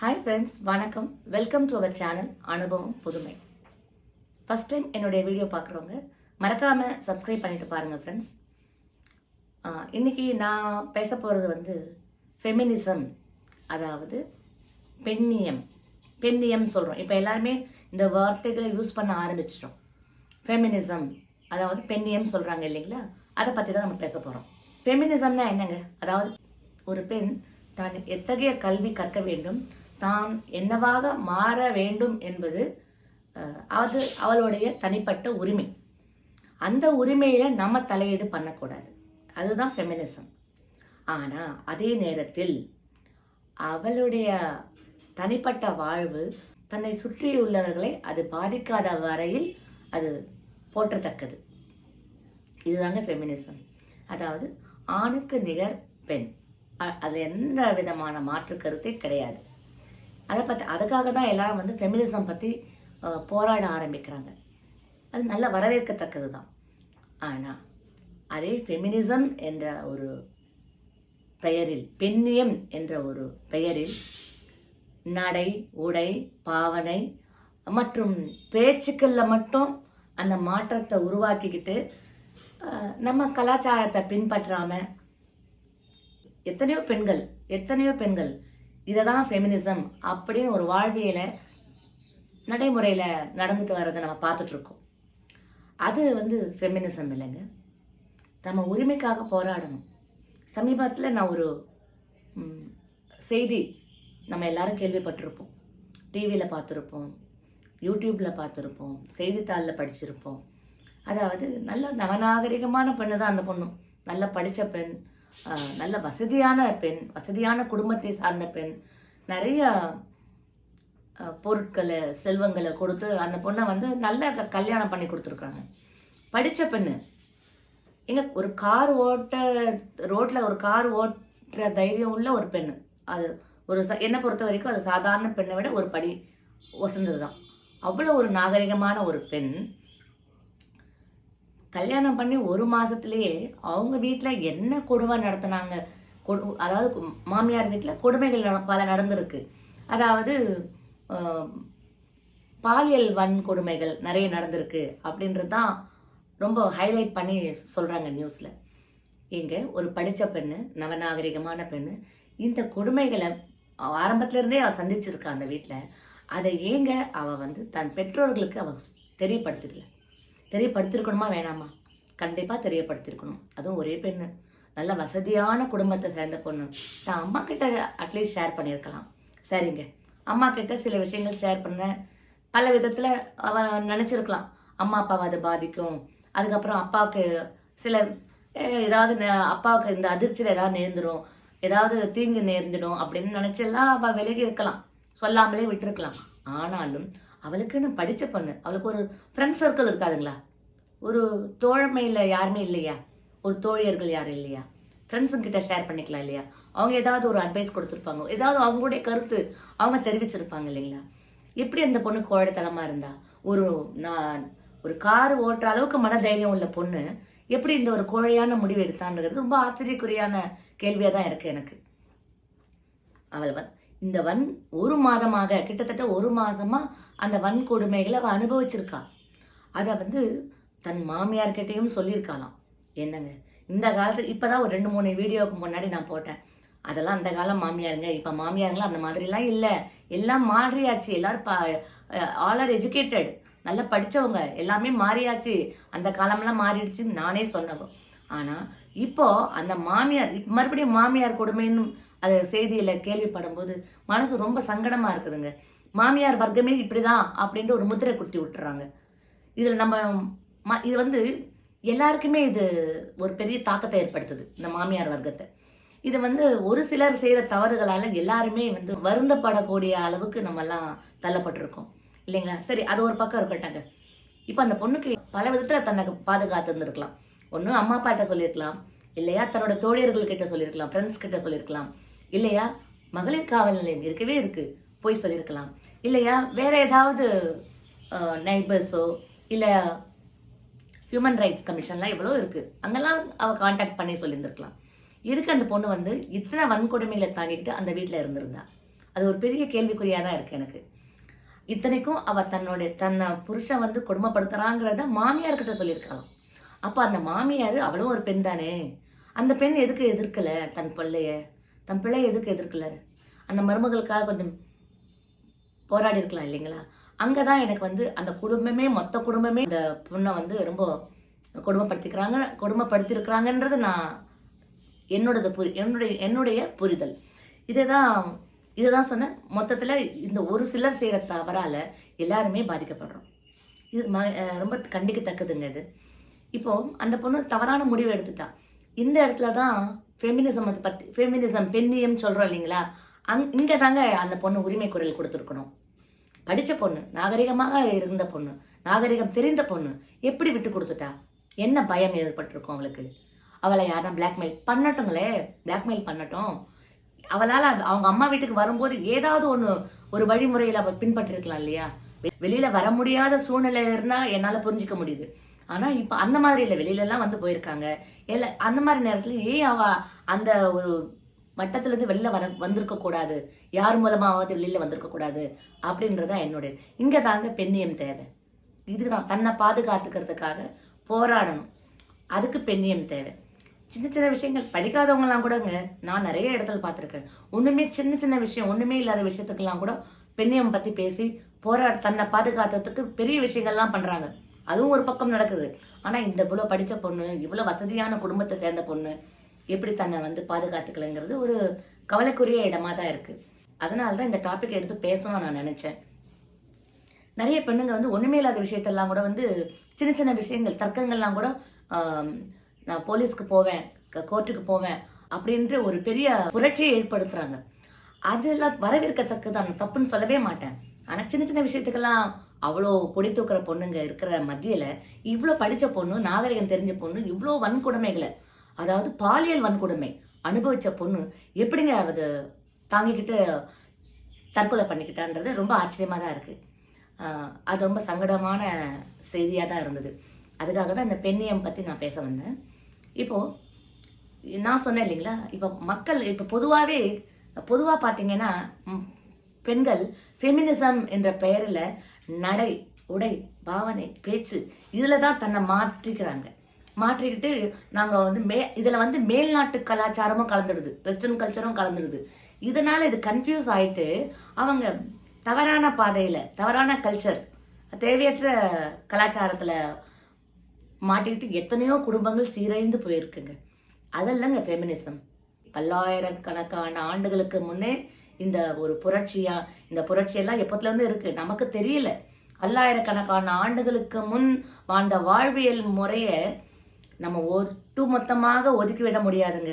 Hi friends வணக்கம். Welcome to our channel அனுபவம் புதுமை. ஃபஸ்ட் டைம் என்னுடைய வீடியோ பார்க்குறவங்க மறக்காமல் சப்ஸ்கிரைப் பண்ணிட்டு பாருங்கள் ஃப்ரெண்ட்ஸ் இன்றைக்கி நான் பேச போகிறது வந்து ஃபெமினிசம் அதாவது பெண்ணியம். பெண்ணியம் சொல்கிறோம் இப்போ எல்லாருமே இந்த வார்த்தைகளை யூஸ் பண்ண ஆரம்பிச்சிட்டோம். ஃபெமினிசம் அதாவது பெண்ணியம் சொல்கிறாங்க இல்லைங்களா? அதை பற்றி தான் நம்ம பேச போகிறோம் ஃபெமினிசம்னா என்னங்க? அதாவது ஒரு பெண் தான் எத்தகைய கல்வி கற்க வேண்டும்? தான் என்னவாக மாற வேண்டும் என்பது அது அவளுடைய தனிப்பட்ட உரிமை. அந்த உரிமையில நம்ம தலையீடு பண்ணக்கூடாது. அதுதான் ஃபெமினிசம் ஆனால் அதே நேரத்தில் அவளுடைய தனிப்பட்ட வாழ்வு தன்னை சுற்றியுள்ளவர்களை அது பாதிக்காத வரையில் அது போற்றத்தக்கது. இதுதாங்க ஃபெமினிசம் அதாவது ஆணுக்கு நிகர் பெண். அது எந்த விதமான மாற்று கருத்தே கிடையாது. அதை பற்றி அதுக்காக தான் எல்லாரும் வந்து ஃபெமினிசம் பற்றி போராட ஆரம்பிக்கிறாங்க. அது நல்ல வரவேற்கத்தக்கது தான். ஆனால் அதே ஃபெமினிசம் என்ற ஒரு பெயரில் பெண்ணியம் என்ற ஒரு பெயரில் நடை உடை பாவனை மற்றும் பேச்சுக்களில் மட்டும் அந்த மாற்றத்தை உருவாக்கிக்கிட்டு நம்ம கலாச்சாரத்தை பின்பற்றாமல் எத்தனையோ பெண்கள் எத்தனையோ பெண்கள் இதை தான் ஃபெமினிசம் அப்படின்னு ஒரு வாழ்வியலை நடைமுறையில் நடந்துட்டு வர்றதை நம்ம பார்த்துட்ருக்கோம். அது வந்து ஃபெமினிசம் இல்லைங்க. நம்ம உரிமைக்காக போராடணும். சமீபத்தில் நான் ஒரு செய்தி நம்ம எல்லாரும் கேள்விப்பட்டிருப்போம். டிவியில் பார்த்துருப்போம் யூடியூப்பில் பார்த்துருப்போம் செய்தித்தாளில் படிச்சிருப்போம். அதாவது நல்ல நவநாகரிகமான பெண்ணு தான் அந்த பொண்ணும் நல்லா படித்த பெண் நல்ல வசதியான பெண் வசதியான குடும்பத்தை சார்ந்த பெண். நிறைய பொருட்களை செல்வங்களை கொடுத்து அந்த பொண்ணை வந்து நல்ல கல்யாணம் பண்ணி கொடுத்துருக்காங்க. படித்த பெண்ணு. எங்க ஒரு கார் ஓட்ட ரோட்டில் ஒரு கார் ஓட்டுற தைரியம் உள்ள ஒரு பெண் அது ஒரு ச- என்னை பொறுத்த வரைக்கும் அது சாதாரண பெண்ணை விட ஒரு படி உசந்தது தான் அவ்வளோ ஒரு நாகரிகமான ஒரு பெண். கல்யாணம் பண்ணி ஒரு மாதத்துலேயே அவங்க வீட்டில் என்ன கொடுமை நடத்துனாங்க? கொடு- அதாவது மாமியார் வீட்டில் கொடுமைகள் நட- பல நடந்திருக்கு. அதாவது பாலியல் வன்கொடுமைகள் நிறைய நடந்திருக்கு அப்படின்றது தான் ரொம்ப ஹைலைட் பண்ணி சொல்கிறாங்க நியூஸில் இங்கே ஒரு படித்த பெண்ணு நவநாகரிகமான பெண்ணு இந்த கொடுமைகளை ஆரம்பத்துலேருந்தே அவள் சந்திச்சிருக்கா அந்த வீட்டில் அதை ஏங்க அவள் வந்து தன் பெற்றோர்களுக்கு அவள் தெரியப்படுத்திடல தெரியப்படுத்திருக்கணுமா வேணாமா? கண்டிப்பாக தெரியப்படுத்திருக்கணும். அதுவும் ஒரே பெண்ணு. நல்ல வசதியான குடும்பத்தை சேர்ந்த பொண்ணு. தான் அம்மா கிட்ட அட்லீஸ்ட் ஷேர் பண்ணியிருக்கலாம். சரிங்க. அம்மா கிட்ட சில விஷயங்கள் ஷேர் பண்ண பல விதத்தில் அவ நினச்சிருக்கலாம். அம்மா அப்பாவை அது பாதிக்கும். அதுக்கப்புறம் அப்பாவுக்கு சில ஏதாவது அப்பாவுக்கு இந்த அதிர்ச்சியில் ஏதாவது நேர்ந்துடும் ஏதாவது தீங்கு நேர்ந்துடும் அப்படின்னு நினச்செல்லாம் அவள் விலகி இருக்கலாம். சொல்லாமலே விட்டுருக்கலாம். ஆனாலும் அவளுக்குன்னு படித்த பொண்ணு. அவளுக்கு ஒரு ஃப்ரெண்ட் சர்க்கிள் இருக்காதுங்களா? ஒரு தோழமையில் யாருமே இல்லையா? ஒரு தோழியர்கள் யாரும் இல்லையா? ஃப்ரெண்ட்ஸுங்க கிட்ட ஷேர் பண்ணிக்கலாம் இல்லையா? அவங்க ஏதாவது ஒரு அட்வைஸ் கொடுத்துருப்பாங்க. ஏதாவது அவங்களுடைய கருத்து அவங்க தெரிவிச்சிருப்பாங்க இல்லைங்களா? எப்படி அந்த பொண்ணு கோழைத்தனமாக இருந்தா? ஒரு நான் ஒரு கார் ஓட்டுற அளவுக்கு மனதைரியம் உள்ள பொண்ணு எப்படி இந்த ஒரு கோழையான முடிவு எடுத்தான்றது ரொம்ப ஆச்சரியக்குரியான கேள்வியாக தான் இருக்குது எனக்கு. அவள் வந் இந்த வன் ஒரு மாதமாக கிட்டத்தட்ட ஒரு மாதமாக அந்த வன்கொடுமைகளை அவள் அனுபவிச்சிருக்கா. அதை வந்து தன் மாமியார்கிட்டயும் சொல்லியிருக்காளாம். என்னங்க இந்த காலத்து இப்போ தான் ஒரு ரெண்டு மூணு வீடியோவுக்கு முன்னாடி நான் போட்டேன். அதெல்லாம் அந்த காலம் மாமியாருங்க இப்போ மாமியாருங்களாம் அந்த மாதிரிலாம் இல்லை. எல்லாம் மாறியாச்சு. எல்லாரும் ஆல் ஆர் எஜுகேட்டட் நல்லா படித்தவங்க எல்லாமே மாறியாச்சு. அந்த காலம்லாம் மாறிடுச்சுன்னு நானே சொன்னவன் ஆனால் இப்போ அந்த மாமியார் இப்ப மறுபடியும் மாமியார் கொடுமைன்னு அது செய்தியில் கேள்விப்படும் போது மனசு ரொம்ப சங்கடமாக இருக்குதுங்க. மாமியார் வர்க்கமே இப்படி தான் அப்படின்ட்டு ஒரு முத்திரை குட்டி விட்டுறாங்க. இதில் நம்ம ம- இது வந்து எல்லாருக்குமே இது ஒரு பெரிய தாக்கத்தை ஏற்படுத்துது இந்த மாமியார் வர்க்கத்தை. இது வந்து ஒரு சிலர் செய்கிற தவறுகளால் எல்லாருமே வந்து வருந்தப்படக்கூடிய அளவுக்கு நம்ம எல்லாம் தள்ளப்பட்டிருக்கோம். இல்லைங்களா? சரி அது ஒரு பக்கம் இருக்கட்டாங்க இப்போ அந்த பொண்ணுக்கு பல விதத்தில் தன்னை பாதுகாத்து இருந்திருக்கலாம் ஒன்றும் அம்மா அப்பாட்ட சொல்லியிருக்கலாம் இல்லையா தன்னோட தோழியர்கள் கிட்ட சொல்லியிருக்கலாம் ஃப்ரெண்ட்ஸ் கிட்ட சொல்லியிருக்கலாம் இல்லையா மகளிர் காவல் நிலையம் இருக்கவே இருக்குது போய் சொல்லியிருக்கலாம் இல்லையா வேற ஏதாவது நைபர்ஸோ இல்லை ஹியூமன் ரைட்ஸ் கமிஷன்லாம் எவ்வளோ இருக்குது அங்கெல்லாம் அவள் காண்டாக்ட் பண்ணி சொல்லியிருந்திருக்கலாம் எதுக்கு அந்த பொண்ணு வந்து இத்தனை வன்கொடுமையில் தாங்கிட்டு அந்த வீட்டில் இருந்திருந்தா. அது ஒரு பெரிய கேள்விக்குறியாக தான் இருக்குது எனக்கு. இத்தனைக்கும் அவள் தன்னுடைய தன்னை புருஷன் வந்து கொடுமைப்படுத்துகிறாங்கிறத மாமியார்கிட்ட சொல்லியிருக்கலாம் அப்போ அந்த மாமியார் அவளும் ஒரு பெண் தானே? அந்த பெண் எதுக்கு எதிர்க்கல தன் பிள்ளைய? தன் பிள்ளைய எதுக்கு எதிர்க்கல? அந்த மருமகளுக்காக கொஞ்சம் போராடி இருக்கலாம் இல்லைங்களா? அங்கே தான் எனக்கு வந்து அந்த குடும்பமே மொத்த குடும்பமே அந்த பொண்ணை வந்து ரொம்ப கொடுமைப்படுத்திக்கிறாங்க கொடுமைப்படுத்திருக்கிறாங்கன்றது நான் என்னோடது புரி என்னுடைய என்னுடைய புரிதல். இதை தான் இதை தான் சொன்னேன். மொத்தத்தில் இந்த ஒரு சிலர் செய்கிற தவறால் எல்லாருமே பாதிக்கப்படுறோம். இது ம ரொம்ப கண்டிக்கத்தக்கதுங்க இது. இப்போ அந்த பொண்ணு தவறான முடிவு எடுத்துட்டா. இந்த இடத்துல தான் ஃபெமினிசம் பற்றி ஃபெமினிசம் பெண்ணியம் சொல்கிறோம் இல்லைங்களா? அங் இங்கே தாங்க அந்த பொண்ணு உரிமை குரல் கொடுத்துருக்கணும். படித்த பொண்ணு நாகரிகமாக இருந்த பொண்ணு நாகரிகம் தெரிந்த பொண்ணு எப்படி விட்டு கொடுத்துட்டா? என்ன பயம் ஏற்பட்டிருக்கும் அவளுக்கு? அவளை யாரும் பிளாக்மெயில் பண்ணட்டுங்களே பிளாக்மெயில் பண்ணட்டும். அவளால் அவங்க அம்மா வீட்டுக்கு வரும்போது ஏதாவது ஒன்று ஒரு வழிமுறையில் அவள் பின்பற்றிருக்கலாம் இல்லையா? வெ- வர முடியாத சூழ்நிலை இருந்தால் என்னால் புரிஞ்சுக்க முடியுது. ஆனால் இப்போ அந்த மாதிரி இல்லை. வெளியிலலாம் வந்து போயிருக்காங்க. இல்லை அந்த மாதிரி நேரத்தில் ஏன் அவ அந்த ஒரு வட்டத்துலேருந்து வெளில வர வந்திருக்கக்கூடாது யார் மூலமாவது வெளியில் வந்திருக்கக்கூடாது அப்படின்றது தான் என்னுடைய இங்கே தாங்க பெண்ணியம் தேவை. இதுதான் தன்னை பாதுகாத்துக்கிறதுக்காக போராடணும். அதுக்கு பெண்ணியம் தேவை. சின்ன சின்ன விஷயங்கள் படிக்காதவங்கலாம் கூடங்க நான் நிறைய இடத்துல பார்த்துருக்கேன். ஒன்றுமே சின்ன சின்ன விஷயம் ஒன்றுமே இல்லாத விஷயத்துக்கெல்லாம் கூட பெண்ணியம் பற்றி பேசி போராட தன்னை பாதுகாத்துறதுக்கு பெரிய விஷயங்கள்லாம் பண்ணுறாங்க அதுவும் ஒரு பக்கம் நடக்குது. ஆனால் இந்த இவ்வளோ படித்த பொண்ணு இவ்வளோ வசதியான குடும்பத்தை சேர்ந்த பொண்ணு எப்படி தன்னை வந்து பாதுகாத்துக்கலைங்கிறது ஒரு கவலைக்குரிய இடமா தான் இருக்குது அதனால தான் இந்த டாபிக் எடுத்து பேசணும்னு நான் நினச்சேன். நிறைய பெண்ணுங்க வந்து ஒன்றுமே இல்லாத விஷயத்தெல்லாம் கூட வந்து சின்ன சின்ன விஷயங்கள் தர்க்கங்கள்லாம் கூட நான் போலீஸ்க்கு போவேன் கோர்ட்டுக்கு போவேன் அப்படின்ற ஒரு பெரிய புரட்சியை ஏற்படுத்துறாங்க. அதெல்லாம் வரவேற்கத்தக்கதான் நான் தப்புன்னு சொல்லவே மாட்டேன். ஆனால் சின்ன சின்ன விஷயத்துக்கெல்லாம் அவ்வளோ கொடி தூக்குற பொண்ணுங்க இருக்கிற மத்தியில் இவ்வளோ படித்த பொண்ணு நாகரிகம் தெரிஞ்ச பொண்ணு இவ்வளோ வன்கொடுமைகளை அதாவது பாலியல் வன்கொடுமை அனுபவித்த பொண்ணு எப்படிங்க அது தாங்கிக்கிட்டு தற்கொலை பண்ணிக்கிட்டான்றது ரொம்ப ஆச்சரியமாக தான் இருக்குது அது ரொம்ப சங்கடமான செய்தியாக தான் இருந்தது. அதுக்காக தான் இந்த பெண்ணியம் பற்றி நான் பேச வந்தேன். இப்போது நான் சொன்னேன் இல்லைங்களா? இப்போ மக்கள் இப்போ பொதுவாகவே பொதுவாக பார்த்தீங்கன்னா பெண்கள் ஃபெமினிசம் என்ற பெயரில் நடை உடை பாவனை பேச்சு இதில் தான் தன்னை மாற்றிக்கிறாங்க. மாற்றிக்கிட்டு நாங்கள் வந்து மே இதில் வந்து மேல்நாட்டு கலாச்சாரமும் கலந்துடுது. வெஸ்டர்ன் கல்ச்சரும் கலந்துடுது. இதனால் இது கன்ஃபியூஸ் ஆகிட்டு அவங்க தவறான பாதையில் தவறான கல்ச்சர் தேவையற்ற கலாச்சாரத்தில் மாட்டிக்கிட்டு எத்தனையோ குடும்பங்கள் சீரழிந்து போயிருக்குங்க. அதெல்லாங்க ஃபெமினிசம் பல்லாயிரக்கணக்கான ஆண்டுகளுக்கு முன்னே இந்த ஒரு புரட்சியா இந்த புரட்சியெல்லாம் எப்போத்துலேருந்து இருக்கு? நமக்கு தெரியல. பல்லாயிரக்கணக்கான ஆண்டுகளுக்கு முன் வாழ்ந்த வாழ்வியல் முறையை நம்ம ஒட்டு மொத்தமாக ஒதுக்கிவிட முடியாதுங்க.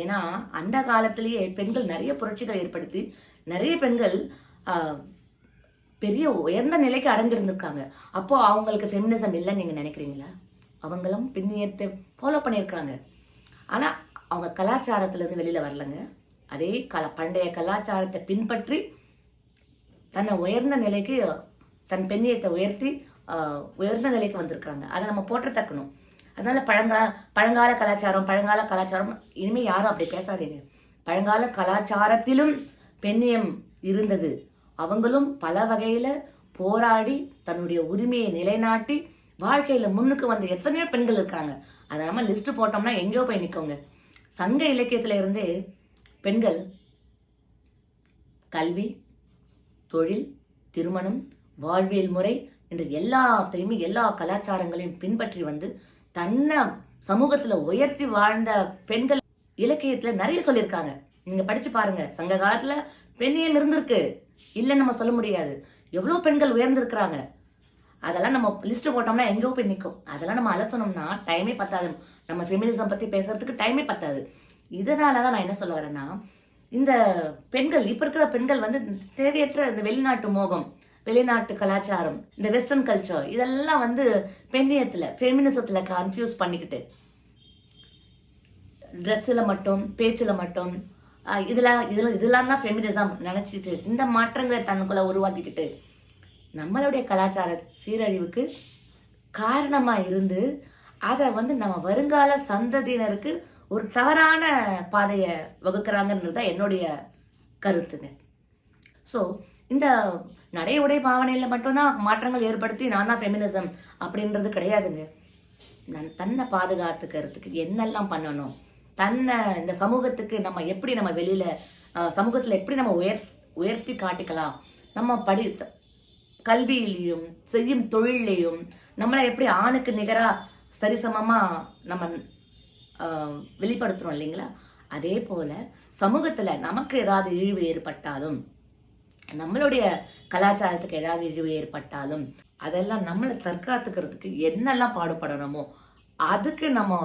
ஏன்னா அந்த காலத்திலேயே பெண்கள் நிறைய புரட்சிகள் ஏற்படுத்தி நிறைய பெண்கள் பெரிய உயர்ந்த நிலைக்கு அடைஞ்சிருந்திருக்காங்க அப்போ அவங்களுக்கு ஃபெமினிசம் இல்லைன்னு நீங்கள் நினைக்கிறீங்களா? அவங்களும் பெண்ணியத்தை ஃபாலோ பண்ணியிருக்காங்க ஆனால் அவங்க கலாச்சாரத்திலேருந்து வெளியில் வரலங்க. அதே கல பண்டைய கலாச்சாரத்தை பின்பற்றி தன்னை உயர்ந்த நிலைக்கு தன் பெண்ணியத்தை உயர்த்தி உயர்ந்த நிலைக்கு வந்திருக்கிறாங்க. அதை நம்ம போற்றத்தக்கணும். அதனால பழங்கா பழங்கால கலாச்சாரம் பழங்கால கலாச்சாரம் இனிமேல் யாரும் அப்படி பேசாதீங்க. பழங்கால கலாச்சாரத்திலும் பெண்ணியம் இருந்தது. அவங்களும் பல வகையில் போராடி தன்னுடைய உரிமையை நிலைநாட்டி வாழ்க்கையில் முன்னுக்கு வந்த எத்தனையோ பெண்கள் இருக்காங்க அதை நம்ம லிஸ்ட் போட்டோம்னா எங்கேயோ போய் நிற்கோங்க சங்க இலக்கியத்துல இருந்தே பெண்கள் கல்வி தொழில் திருமணம் வாழ்வியல் முறை என்ற எல்லாத்தையுமே எல்லா கலாச்சாரங்களையும் பின்பற்றி வந்து தன்னை சமூகத்துல உயர்த்தி வாழ்ந்த பெண்கள் இலக்கியத்துல நிறைய சொல்லியிருக்காங்க. நீங்க படிச்சு பாருங்க. சங்க காலத்துல பெண்ணியம் இருந்திருக்கு? இல்லைன்னு நம்ம சொல்ல முடியாது. எவ்வளவு பெண்கள் உயர்ந்திருக்கிறாங்க. அதெல்லாம் நம்ம லிஸ்ட் போட்டோம்னா எங்கேயோ போய் நிற்கும் அதெல்லாம் நம்ம அலசணும்னா டைமே பத்தாது. நம்ம ஃபெமினிசம் பற்றி பேசுறதுக்கு டைமே பத்தாது. இதனால தான் நான் என்ன சொல்ல வரேன்னா இந்த பெண்கள் இப்போ இருக்கிற பெண்கள் வந்து தேவையற்ற இந்த வெளிநாட்டு மோகம் வெளிநாட்டு கலாச்சாரம் இந்த வெஸ்டர்ன் கல்ச்சர் இதெல்லாம் வந்து பெண்ணியத்தில் ஃபெமினிசத்தில் கன்ஃபியூஸ் பண்ணிக்கிட்டு ட்ரெஸ்ஸில் மட்டும் பேச்சில் மட்டும் இதெல்லாம் இதெல்லாம் இதெல்லாம் தான் ஃபெமினிசம் நினச்சிக்கிட்டு இந்த மாற்றங்களை தனக்குள்ளே உருவாக்கிக்கிட்டு நம்மளுடைய கலாச்சார சீரழிவுக்கு காரணமா இருந்து அதை வந்து நம்ம வருங்கால சந்ததியினருக்கு ஒரு தவறான பாதையை வகுக்கிறாங்கன்றது தான் என்னுடைய கருத்துங்க. ஸோ இந்த நடை உடை பாவனையில் மட்டும்தான் மாற்றங்கள் ஏற்படுத்தி நான் தான் ஃபெமினிசம் அப்படின்றது கிடையாதுங்க. நான் தன்னை பாதுகாத்துக்கிறதுக்கு என்னெல்லாம் பண்ணணும்? தன்னை இந்த சமூகத்துக்கு நம்ம எப்படி நம்ம வெளியில் சமூகத்தில் எப்படி நம்ம உயர் உயர்த்தி காட்டிக்கலாம்? நம்ம படி கல்வியிலையும் செய்யும் தொழிலையும் நம்மளை எப்படி ஆணுக்கு நிகராக சரிசமமாக நம்ம வெளிப்படுத்துகிறோம் இல்லைங்களா? அதே போல் சமூகத்தில் நமக்கு ஏதாவது இழிவு ஏற்பட்டாலும் நம்மளுடைய கலாச்சாரத்துக்கு ஏதாவது இழிவு ஏற்பட்டாலும் அதெல்லாம் நம்மளை தற்காத்துக்கிறதுக்கு என்னெல்லாம் பாடுபடணுமோ அதுக்கு நம்ம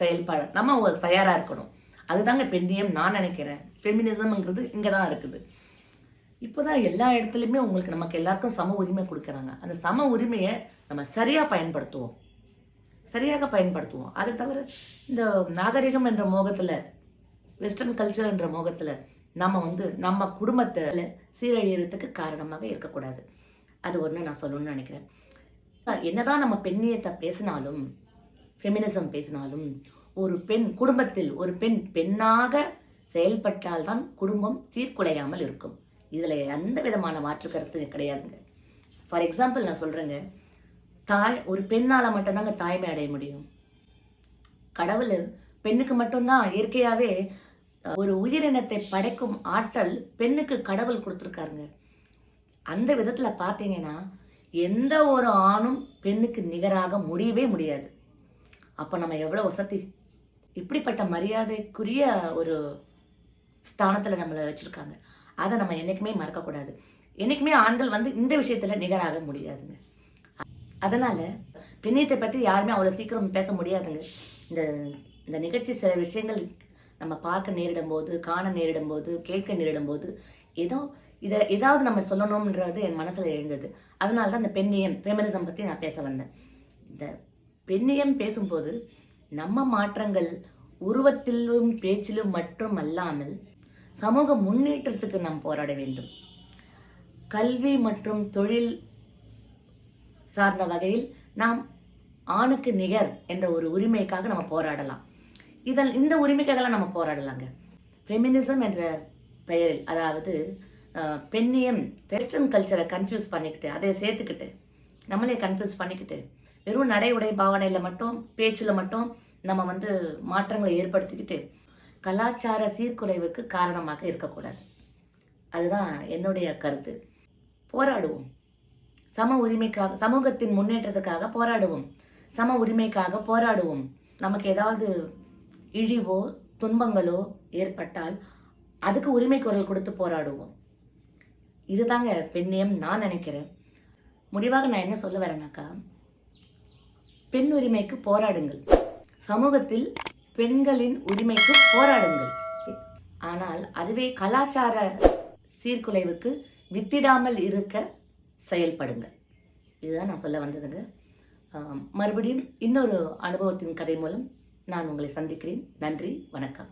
செயல்பட நம்ம தயாராக இருக்கணும். அதுதாங்க பெண்ணியம் நான் நினைக்கிறேன். ஃபெமினிசம்ங்கிறது இங்கே தான் இருக்குது. இப்போ தான் எல்லா இடத்துலையுமே உங்களுக்கு நமக்கு எல்லாருக்கும் சம உரிமை கொடுக்குறாங்க. அந்த சம உரிமையை நம்ம சரியாக பயன்படுத்துவோம். சரியாக பயன்படுத்துவோம். அதை தவிர இந்த நாகரிகம் என்ற மோகத்தில் வெஸ்டர்ன் கல்ச்சர் என்ற மோகத்தில் நம்ம வந்து நம்ம குடும்பத்தில் சீரழியறதுக்கு காரணமாக இருக்கக்கூடாது. அது ஒன்று நான் சொல்லணும்னு நினைக்கிறேன். என்னதான் நம்ம பெண்ணியத்தை பேசினாலும் ஃபெமினிசம் பேசினாலும் ஒரு பெண் குடும்பத்தில் ஒரு பெண் பெண்ணாக செயல்பட்டால்தான் குடும்பம் சீர்குலையாமல் இருக்கும். இதுல எந்த விதமான மாற்று கருத்து கிடையாதுங்க. ஃபார் எக்ஸாம்பிள் நான் சொல்றேங்க. தாய் ஒரு பெண்ணால மட்டும்தாங்க தாய்மை அடைய முடியும். கடவுள் பெண்ணுக்கு மட்டும்தான் இயற்கையாவே ஒரு உயிரினத்தை படைக்கும் ஆற்றல் பெண்ணுக்கு கடவுள் கொடுத்துருக்காருங்க. அந்த விதத்துல பார்த்தீங்கன்னா எந்த ஒரு ஆணும் பெண்ணுக்கு நிகராக முடியவே முடியாது. அப்போ நம்ம எவ்வளவு வசதி? இப்படிப்பட்ட மரியாதைக்குரிய ஒரு ஸ்தானத்துல நம்மளை வச்சிருக்காங்க. அதை நம்ம என்றைக்குமே மறக்கக்கூடாது. என்றைக்குமே ஆண்கள் வந்து இந்த விஷயத்தில் நிகராக முடியாதுங்க. அதனால் பெண்ணியத்தை பற்றி யாருமே அவ்வளோ சீக்கிரம் பேச முடியாதுங்க. இந்த இந்த நிகழ்ச்சி சில விஷயங்கள் நம்ம பார்க்க நேரிடும் போது காண நேரிடும் போது கேட்க நேரிடும் போது ஏதோ இதை ஏதாவது நம்ம சொல்லணும்ன்றது என் மனசில் எழுந்தது. அதனால தான் இந்த பெண்ணியம் ஃபெமினிசம் பற்றி நான் பேச வந்தேன். இந்த பெண்ணியம் பேசும்போது நம்ம மாற்றங்கள் உருவத்திலும் பேச்சிலும் மட்டும் அல்லாமல் சமூக முன்னேற்றத்துக்கு நாம் போராட வேண்டும். கல்வி மற்றும் தொழில் சார்ந்த வகையில் நாம் ஆணுக்கு நிகர் என்ற ஒரு உரிமைக்காக நம்ம போராடலாம். இதில் இந்த உரிமைக்காகலாம் நம்ம போராடலாங்க. ஃபெமினிசம் என்ற பெயரில் அதாவது பெண்ணியம் வெஸ்டர்ன் கல்ச்சரை கன்ஃபியூஸ் பண்ணிக்கிட்டு அதை சேர்த்துக்கிட்டு நம்மளே கன்ஃபியூஸ் பண்ணிக்கிட்டு வெறும் நடை உடை பாவனையில் மட்டும் பேச்சில் மட்டும் நம்ம வந்து மாற்றங்களை ஏற்படுத்திக்கிட்டு கலாச்சார சீர்குலைவுக்கு காரணமாக இருக்கக்கூடாது. அதுதான் என்னுடைய கருத்து. போராடுவோம். சம உரிமைக்காக சமூகத்தின் முன்னேற்றத்துக்காக போராடுவோம். சம உரிமைக்காக போராடுவோம். நமக்கு ஏதாவது இழிவோ துன்பங்களோ ஏற்பட்டால் அதுக்கு உரிமை குரல் கொடுத்து போராடுவோம். இதுதாங்க பெண்ணியம் நான் நினைக்கிறேன். முடிவாக நான் என்ன சொல்ல வரேனாக்கா பெண் உரிமைக்கு போராடுங்கள். சமூகத்தில் பெண்களின் உரிமைக்கு போராடுங்கள். ஆனால் அதுவே கலாச்சார சீர்குலைவுக்கு வித்திடாமல் இருக்க செயல்படுங்கள். இதுதான் நான் சொல்ல வந்ததுங்க. மறுபடியும் இன்னொரு அனுபவத்தின் கதை மூலம் நான் உங்களை சந்திக்கிறேன். நன்றி வணக்கம்.